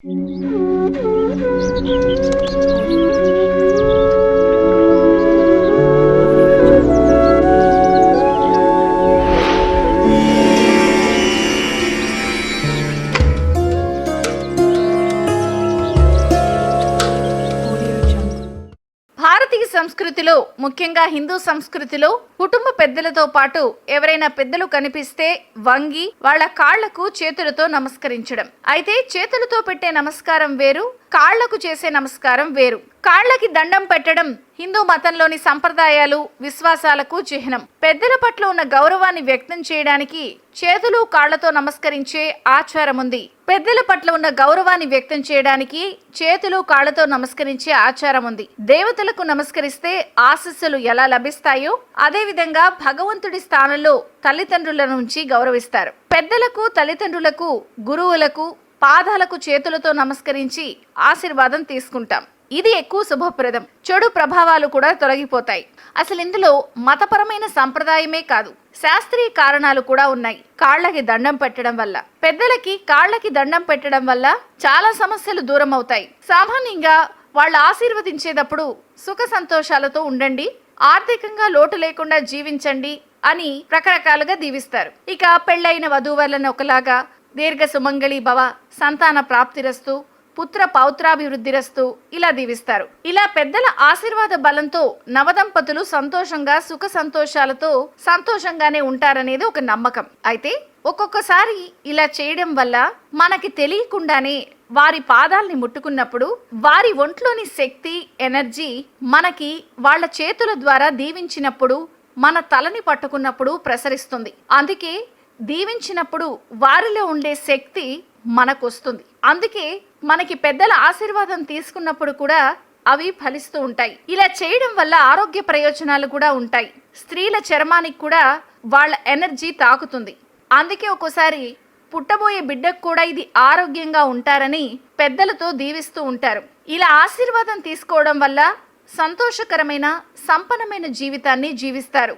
Thank you. భారతీయ సంస్కృతిలో ముఖ్యంగా హిందూ సంస్కృతిలో కుటుంబ పెద్దలతో పాటు ఎవరైనా పెద్దలు కనిపిస్తే వంగి వాళ్ళ కాళ్ళకు చేతులతో నమస్కరించడం. అయితే చేతులతో పెట్టే నమస్కారం వేరు కాళ్ళకు చేసే నమస్కారం వేరు. కాళ్ళకి దండం పెట్టడం హిందూ మతంలోని సంప్రదాయాలు విశ్వాసాలకు చిహ్నం. పెద్దల పట్ల ఉన్న గౌరవాన్ని వ్యక్తం చేయడానికి చేతులు కాళ్ళతో నమస్కరించే ఆచారం ఉంది పెద్దల పట్ల ఉన్న గౌరవాన్ని వ్యక్తం చేయడానికి చేతులు కాళ్ళతో నమస్కరించే ఆచారం ఉంది దేవతలకు నమస్కరిస్తే ఆశస్సులు ఎలా లభిస్తాయో అదేవిధంగా భగవంతుడి స్థానంలో తల్లిదండ్రుల నుంచి గౌరవిస్తారు. పెద్దలకు తల్లిదండ్రులకు గురువులకు పాదాలకు చేతులతో నమస్కరించి ఆశీర్వాదం తీసుకుంటాం. ఇది ఎక్కువ శుభప్రదం. చెడు ప్రభావాలు కూడా తొలగిపోతాయి. అసలు ఇందులో మతపరమైన సంప్రదాయమే కాదు. శాస్త్రీయ కారణాలు కూడా ఉన్నాయి. కాళ్ళకి దండం పెట్టడం వల్ల. పెద్దలకి కాళ్ళకి దండం పెట్టడం వల్ల చాలా సమస్యలు దూరం అవుతాయి సామాన్యంగా వాళ్ళు ఆశీర్వదించేటప్పుడు సుఖ సంతోషాలతో ఉండండి. ఆర్థికంగా లోటు లేకుండా జీవించండి అని రకరకాలుగా దీవిస్తారు. ఇక పెళ్ళైన వధూవరులను ఒకలాగా దీర్ఘ సుమంగళి భవ సంతాన ప్రాప్తిరస్తు పుత్ర పౌత్రాభివృద్ధిరస్తు ఇలా దీవిస్తారు. ఇలా పెద్దల ఆశీర్వాద బలంతో నవదంపతులు సంతోషంగా సుఖ సంతోషాలతో సంతోషంగానే ఉంటారనేది ఒక నమ్మకం. అయితే ఒక్కొక్కసారి ఇలా చేయడం వల్ల మనకి తెలియకుండానే వారి పాదాల్ని ముట్టుకున్నప్పుడు వారి ఒంట్లోని శక్తి ఎనర్జీ మనకి వాళ్ళ చేతుల ద్వారా దీవించినప్పుడు మన తలని పట్టుకున్నప్పుడు ప్రసరిస్తుంది. అందుకే దీవించినప్పుడు వారిలో ఉండే శక్తి మనకు వస్తుంది అందుకే మనకి పెద్దల ఆశీర్వాదం తీసుకున్నప్పుడు కూడా అవి ఫలిస్తూ ఉంటాయి. ఇలా చేయడం వల్ల ఆరోగ్య ప్రయోజనాలు కూడా ఉంటాయి. స్త్రీల చర్మానికి కూడా వాళ్ళ ఎనర్జీ తాకుతుంది. అందుకే ఒక్కోసారి పుట్టబోయే బిడ్డకు కూడా ఇది ఆరోగ్యంగా ఉంటారని పెద్దలతో దీవిస్తూ ఉంటారు. ఇలా ఆశీర్వాదం తీసుకోవడం వల్ల సంతోషకరమైన సంపన్నమైన జీవితాన్ని జీవిస్తారు.